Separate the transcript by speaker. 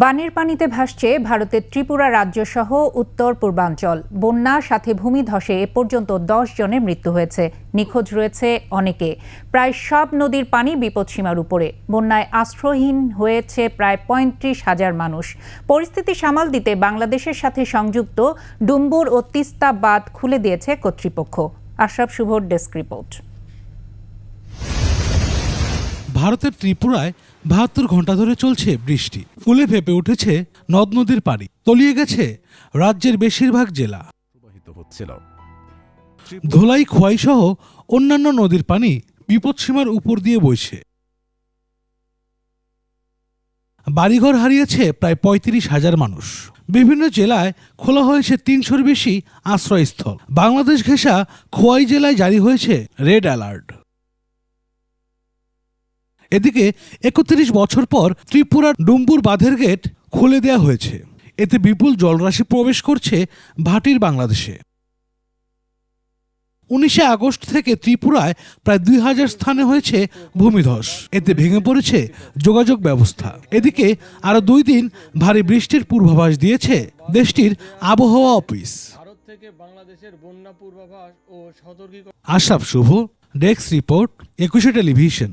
Speaker 1: বানের পানিতে ভাসছে ভারতের ত্রিপুরা রাজ্য সহ উত্তর পূর্বাঞ্চল। বন্যা, সাথে ভূমিধসে এ পর্যন্ত দশ জনের মৃত্যু হয়েছে। নিখোঁজ রয়েছে অনেকে। প্রায় সব নদীর পানি বিপদসীমার উপরে। বন্যায় আশ্রয়হীন হয়েছে প্রায় পঁয়ত্রিশ হাজার মানুষ। পরিস্থিতি সামাল দিতে বাংলাদেশের সাথে সংযুক্ত ডুম্বুর ও তিস্তা বাঁধ খুলে দিয়েছে কর্তৃপক্ষ। আশরাফ শুভর ডেস্ক রিপোর্ট।
Speaker 2: ভারতের ত্রিপুরায় বাহাত্তর ঘণ্টা ধরে চলছে বৃষ্টি। ফুলে ফেপে উঠেছে নদ নদীর পানি তলিয়ে গেছে রাজ্যের বেশিরভাগ জেলা।
Speaker 3: হচ্ছিল।
Speaker 2: ধোলাই খোয়াই সহ অন্যান্য নদীর পানি বিপদসীমার উপর দিয়ে বইছে। বাড়িঘর হারিয়েছে প্রায় পঁয়ত্রিশ হাজার মানুষ। বিভিন্ন জেলায় খোলা হয়েছে তিনশোর বেশি আশ্রয়স্থল। বাংলাদেশ ঘেঁষা খোয়াই জেলায় জারি হয়েছে রেড অ্যালার্ট। এদিকে একত্রিশ বছর পর ত্রিপুরার ডুম্বুর বাঁধের গেট খুলে দেওয়া হয়েছে। এতে বিপুল জলরাশি প্রবেশ করছে ভাটির বাংলাদেশে। উনিশে আগস্ট থেকে ত্রিপুরায় প্রায় দুই হাজার স্থানে হয়েছে ভূমিধস। এতে ভেঙে পড়েছে যোগাযোগ ব্যবস্থা। এদিকে আরও দুই দিন ভারী বৃষ্টির পূর্বাভাস দিয়েছে দেশটির আবহাওয়া অফিস।
Speaker 4: ভারত থেকে বাংলাদেশের বন্যা পূর্বাভাস ও সতর্কীকরণ
Speaker 2: Ashraf Shuvo desk report Ekushey television.